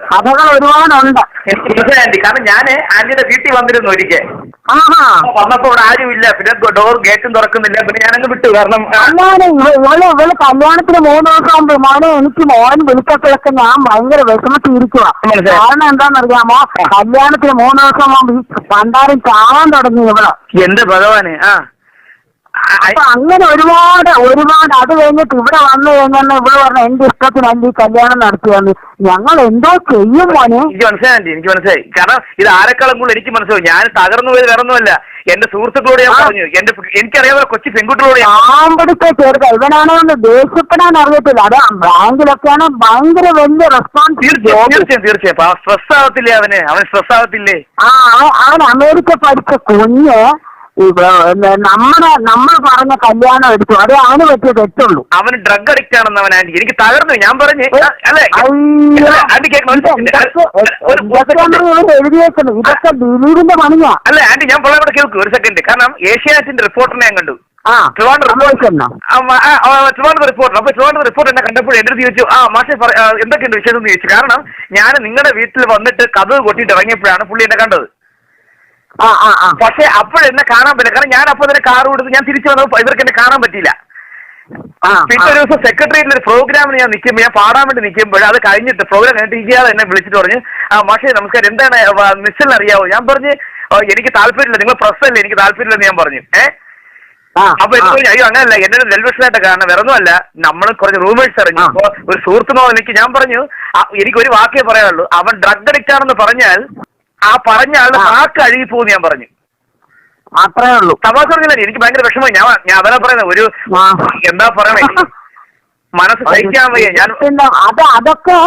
കഥകൾ ഒരുപാടുണ്ട്. ആന്റി കാരണം ഞാൻ ആന്റിയുടെ വീട്ടിൽ വന്നിരുന്നു ഒരിക്കൽ. ആഹാ. വന്നപ്പോ ഇവിടെ ആരുമില്ല. പിന്നെ ഡോർ ഗേറ്റും തുറക്കുന്നില്ല. പിന്നെ ഞാനങ്ങ് വിട്ടു. കാരണം അല്ലാതെ ഇവൾ ഇവൾ കല്യാണത്തിന് മൂന്ന് ദിവസം മുമ്പ് മോനെ എനിക്ക് മോൻ വിളിച്ചപ്പോഴൊക്കെ ഞാൻ ഭയങ്കര വിഷമത്തിരിക്കുക. കാരണം എന്താണെന്നറിയാമോ? കല്യാണത്തിന് മൂന്ന് ദിവസം മുമ്പ് ഈ പണ്ടാരം ചാവാൻ തുടങ്ങി ഇവൾ. എന്റെ ഭഗവാന്? ആ, അപ്പൊ അങ്ങനെ ഒരുപാട് ഒരുപാട് അത് കഴിഞ്ഞിട്ട് ഇവിടെ വന്നു കഴിഞ്ഞാൽ ഇവിടെ പറഞ്ഞ എന്റെ ഇഷ്ടത്തിന് എന്റെ ഈ കല്യാണം നടത്തിയെന്ന്. ഞങ്ങൾ എന്തോ ചെയ്യും മോനെ. എനിക്ക് മനസ്സിലായി ആന്റി എനിക്ക് മനസ്സിലായി. കാരണം ഇത് ആരെക്കാളും കൂടുതൽ എനിക്ക് മനസ്സിലാവും. ഞാൻ തകർന്നു പോയത് വേറെ ഒന്നുമല്ല. എന്റെ സുഹൃത്തുക്കളോട് ഞാൻ ആ. പറഞ്ഞു. എന്റെ എനിക്കറിയാവുന്ന കൊച്ചു പെൺകുട്ടികളോട് ഞാൻ ഇവനാണോ ചേർക്ക ഇവനാണെന്ന് ദേഷ്യപ്പെടാൻ അറിയത്തില്ല. അത് ബാങ്കിലൊക്കെയാണ് ഭയങ്കര വലിയ റെസ്പോൺസ് തീർച്ചയായും തീർച്ചയായും തീർച്ചയായും. സ്ട്രെസ് ആവത്തില്ലേ അവന്? അവൻ സ്ട്രെസ് ആവത്തില്ലേ? ആ അവൻ- അവൻ അമേരിക്ക പഠിച്ച കുഞ്ഞ് നമ്മുടെ നമ്മൾ പറഞ്ഞ കല്യാണം എടുത്തു. അത് അവന് പറ്റിയ തെറ്റുള്ളൂ. അവന് ഡ്രഗ് അഡിക്റ്റ് ആണെന്ന് അവൻ ആന്റി എനിക്ക് തകർന്നു. ഞാൻ പറഞ്ഞു ഇതൊക്കെ ദിലീപിന്റെ പണിയാ. അല്ല ആന്റി ഞാൻ പറയാൻ കേൾക്കൂ. ഒരു സെക്കൻഡ് കാരണം ഏഷ്യാനെറ്റിന്റെ റിപ്പോർട്ടിനെ ഞാൻ കണ്ടു. ആ ട്രിവാൻഡ്രം റിപ്പോർട്ട് അപ്പൊ ട്രിവാൻഡ്രം റിപ്പോർട്ട് എന്നെ കണ്ടപ്പോൾ എന്റെ ചോദിച്ചു ആ മാഷെ എന്തൊക്കെയുണ്ട് വിശേഷം? എന്ന് ചോദിച്ചു. കാരണം ഞാൻ നിങ്ങളുടെ വീട്ടിൽ വന്നിട്ട് കഥ കൊട്ടിയിട്ട് ഇറങ്ങിയപ്പോഴാണ് പുള്ളി എന്നെ കണ്ടത്. പക്ഷെ അപ്പോഴെന്നെ കാണാൻ പറ്റില്ല. കാരണം ഞാൻ അപ്പൊ തന്നെ കാർ കൊടുത്ത് ഞാൻ തിരിച്ചു വന്നപ്പോൾ ഇവർക്ക് എന്നെ കാണാൻ പറ്റിയില്ല. പിന്നെ ഒരു ദിവസം സെക്രട്ടേറിയറ്റിൽ ഒരു പ്രോഗ്രാമിന് ഞാൻ നിൽക്കുമ്പോൾ ഞാൻ പാടാൻ വേണ്ടി നിൽക്കുമ്പോൾ അത് കഴിഞ്ഞിട്ട് പ്രോഗ്രാം കഴിഞ്ഞിട്ട് ഇയാൾ എന്നെ വിളിച്ചിട്ട് പറഞ്ഞു ആ മാഷേ നമസ്കാരം. എന്താണ് മിസ്സിൽ അറിയാവോ? ഞാൻ പറഞ്ഞു എനിക്ക് താല്പര്യമില്ല. നിങ്ങൾ പ്രസ് അല്ലേ എനിക്ക് താല്പര്യമില്ലെന്ന് ഞാൻ പറഞ്ഞു. ഏഹ് അപ്പൊ എനിക്ക് അയ്യോ അങ്ങനല്ല. എന്നെ നെൽവിഷനായിട്ട് കാരണം വേറെ ഒന്നുമല്ല. നമ്മൾ കുറച്ച് റൂമേഴ്സ് അറിഞ്ഞു ആ. അപ്പൊ ഒരു സുഹൃത്തുമാവ് എനിക്ക് ഞാൻ പറഞ്ഞു എനിക്ക് ഒരു വാക്കേ പറയാനുള്ളൂ. അവൻ ഡ്രഗ് അഡിക്റ്റ് ആണെന്ന് പറഞ്ഞാൽ ആ പറഞ്ഞ ആളുടെ ആ. വാക്ക് അഴുകി പോകും ഞാൻ പറഞ്ഞു. അത്രേ ഉള്ളൂ. തമാശ പറഞ്ഞില്ല എനിക്ക് ഭയങ്കര വിഷമമായി. ഞാൻ ഞാൻ അതാ പറയുന്നത് ഒരു എന്താ പറയണേ? മനസ്സ് സഹിക്കാൻ വയ്യ. ഞാൻ അത് അതൊക്കെ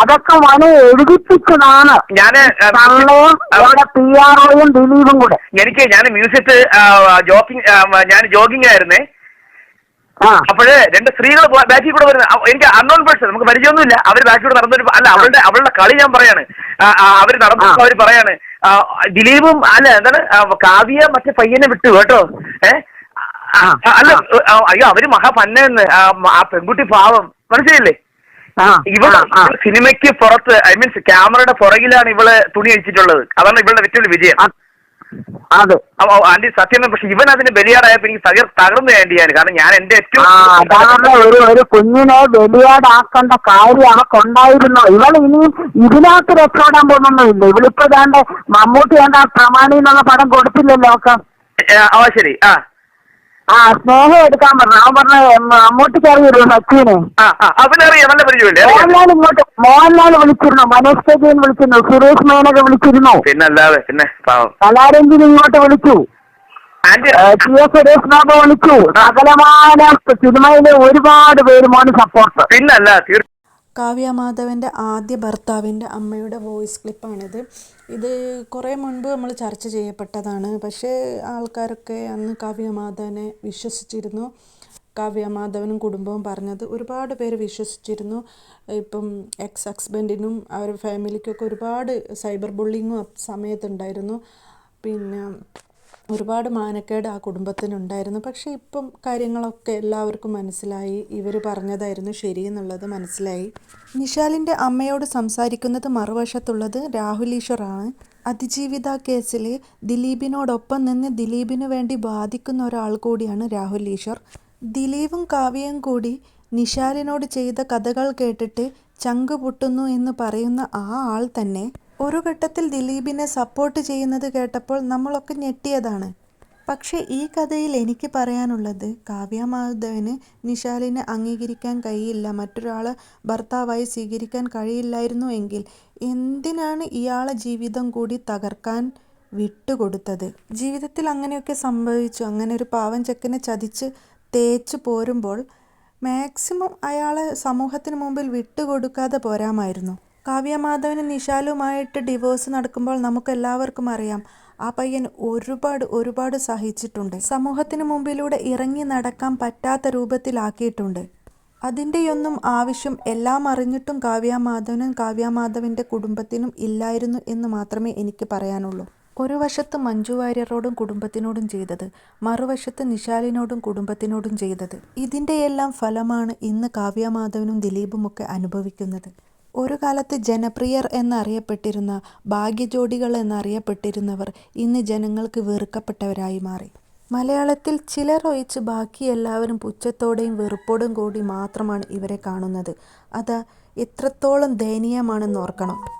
അതൊക്കെ മന എഴുതിപ്പിച്ചതാണ് ഞാൻ പി ആർ ഒയും ദിലീപും കൂടെ. എനിക്ക് ഞാൻ മ്യൂസിയത്ത് ജോഗിങ് ഞാൻ ജോഗിങ് ആയിരുന്നേ. അപ്പോഴ് രണ്ട് സ്ത്രീകൾ ബാക്കിൽ കൂടെ വരുന്നത് എനിക്ക് അൺനോൺ പേഴ്സൺ നമുക്ക് പരിചയമൊന്നുമില്ല. അവർ ബാക്കി കൂടെ നടന്നൊരു അല്ല അവളുടെ അവളുടെ കളി ഞാൻ പറയാണ്. അവർ നടന്നു. അവർ പറയാണ് ദിലീപും അല്ല എന്താണ് കാവ്യ മറ്റേ പയ്യനെ വിട്ടു കേട്ടോ? ഏ? അല്ല അയ്യോ അവർ മഹാപന്നെന്ന് ആ പെൺകുട്ടി പാവം. മനസ്സിലല്ലേ ഇവൾ. സിനിമയ്ക്ക് പുറത്ത് ഐ മീൻസ് ക്യാമറയുടെ പുറകിലാണ് ഇവൾ തുണി അഴിച്ചിട്ടുള്ളത്. അതാണ് ഇവളുടെ ഏറ്റവും വിജയം. അതെ. ആന്റി സത്യം പക്ഷെ ഇവൻ അതിന് ബലിയാടായപ്പോ എനിക്ക് തകർ തകർന്നു ഞാൻ. കാരണം ഞാൻ എന്റെ ഏറ്റവും ഒരു ഒരു കുഞ്ഞിനെ ബലിയാടാക്കേണ്ട കാര്യം അവക്കുണ്ടായിരുന്നു ഇവൾ ഇനി ഇതിനകത്ത് രക്ഷപ്പെടാൻ പോകുന്നൊന്നുമില്ല. ഇവളിപ്പോ മമ്മൂട്ടി എന്താ പ്രമാണി എന്നുള്ള പടം കൊടുത്തില്ലല്ലോ അവക്ക്? ഏ, ആ ശരി. ആ. ആ സ്നേഹം എടുക്കാൻ പറഞ്ഞു. അവൻ പറഞ്ഞ അങ്ങോട്ട് സച്ചിനെ. അവനറിയാം നല്ല പരിചയമില്ലേ? അറിയാം. മോഹൻലാൽ ഇങ്ങോട്ട് മോഹൻലാൽ വിളിച്ചിരുന്നു മനോജ് കജയൻ വിളിച്ചിരുന്നു സുരേഷ് മേനക വിളിച്ചിരുന്നു. പിന്നെ അല്ലാതെ പിന്നെ പാവം. കലാരഞ്ജിനി ഇങ്ങോട്ട് വിളിച്ചു. സുരേഷ് ബാബു വിളിച്ചു. സകലമാന സിനിമയിലെ ഒരുപാട് പേര് മോന് സപ്പോർട്ട് പിന്നല്ല കാവ്യ മാധവന്റെ ആദ്യ ഭർത്താവിന്റെ അമ്മയുടെ വോയിസ് ക്ലിപ്പാണിത്. ഇത് കുറേ മുൻപ് നമ്മൾ ചർച്ച ചെയ്യപ്പെട്ടതാണ്. പക്ഷേ ആൾക്കാരൊക്കെ അന്ന് കാവ്യ മാധവനെ വിശ്വസിച്ചിരുന്നു. കാവ്യ മാധവനും കുടുംബവും പറഞ്ഞത് ഒരുപാട് പേര് വിശ്വസിച്ചിരുന്നു. ഇപ്പം എക്സ് ഹസ്ബൻഡിനും അവരുടെ ഫാമിലിക്കൊക്കെ ഒരുപാട് സൈബർ ബുള്ളിങ്ങും സമയത്തുണ്ടായിരുന്നു. പിന്നെ ഒരുപാട് മാനക്കേട് ആ കുടുംബത്തിനുണ്ടായിരുന്നു. പക്ഷേ ഇപ്പം കാര്യങ്ങളൊക്കെ എല്ലാവർക്കും മനസ്സിലായി. ഇവർ പറഞ്ഞതായിരുന്നു ശരിയെന്നുള്ളത് മനസ്സിലായി. നിഷാലിന്റെ അമ്മയോട് സംസാരിക്കുന്നത് മറുവശത്തുള്ളത് രാഹുൽ ഈശ്വറാണ്. അതിജീവിത കേസിൽ ദിലീപിനോടൊപ്പം നിന്ന് ദിലീപിന് വേണ്ടി ബാധിക്കുന്ന ഒരാൾ കൂടിയാണ് രാഹുൽ ഈശ്വർ. ദിലീപും കാവ്യയും കൂടി നിഷാലിനോട് ചെയ്ത കഥകൾ കേട്ടിട്ട് ചങ്ക് പൊട്ടുന്നു എന്ന് പറയുന്ന ആ ആൾ തന്നെ. ഒരു ഘട്ടത്തിൽ ദിലീപിനെ സപ്പോർട്ട് ചെയ്യുന്നത് കേട്ടപ്പോൾ നമ്മളൊക്കെ ഞെട്ടിയതാണ്. പക്ഷേ ഈ കഥയിൽ എനിക്ക് പറയാനുള്ളത് കാവ്യ മാധവന് നിഷാലിനെ അംഗീകരിക്കാൻ കഴിയില്ല മറ്റൊരാളെ ഭർത്താവായി സ്വീകരിക്കാൻ കഴിയില്ലായിരുന്നു എങ്കിൽ എന്തിനാണ് ഇയാളെ ജീവിതം കൂടി തകർക്കാൻ വിട്ടുകൊടുത്തത്? ജീവിതത്തിൽ അങ്ങനെയൊക്കെ സംഭവിച്ചു. അങ്ങനെ ഒരു പാവം ചെക്കനെ ചതിച്ച് തേച്ച് പോരുമ്പോൾ മാക്സിമം അയാളെ സമൂഹത്തിന് മുമ്പിൽ വിട്ടുകൊടുക്കാതെ പോരാമായിരുന്നു. കാവ്യമാധവനും നിഷാലുമായിട്ട് ഡിവോഴ്സ് നടക്കുമ്പോൾ നമുക്ക് എല്ലാവർക്കും അറിയാം ആ പയ്യൻ ഒരുപാട് ഒരുപാട് സഹിച്ചിട്ടുണ്ട്. സമൂഹത്തിന് മുമ്പിലൂടെ ഇറങ്ങി നടക്കാൻ പറ്റാത്ത രൂപത്തിലാക്കിയിട്ടുണ്ട്. അതിന്റെയൊന്നും ആവശ്യം എല്ലാം അറിഞ്ഞിട്ടും കാവ്യമാധവനും കാവ്യമാധവന്റെ കുടുംബത്തിനും ഇല്ലായിരുന്നു എന്ന് മാത്രമേ എനിക്ക് പറയാനുള്ളൂ. ഒരു വശത്ത് മഞ്ജു വാര്യരോടും കുടുംബത്തിനോടും ചെയ്തത് മറുവശത്ത് നിശാലിനോടും കുടുംബത്തിനോടും ചെയ്തത്. ഇതിന്റെയെല്ലാം ഫലമാണ് ഇന്ന് കാവ്യമാധവനും ദിലീപുമൊക്കെ അനുഭവിക്കുന്നത്. ഒരു കാലത്ത് ജനപ്രിയർ എന്നറിയപ്പെട്ടിരുന്ന ഭാഗ്യജോഡികൾ എന്നറിയപ്പെട്ടിരുന്നവർ ഇന്ന് ജനങ്ങൾക്ക് വെറുക്കപ്പെട്ടവരായി മാറി. മലയാളത്തിൽ ചിലർ ഒഴിച്ച് ബാക്കി എല്ലാവരും പുച്ഛത്തോടെയും വെറുപ്പോടും കൂടി മാത്രമാണ് ഇവരെ കാണുന്നത്. അത് എത്രത്തോളം ദയനീയമാണെന്ന് ഓർക്കണം.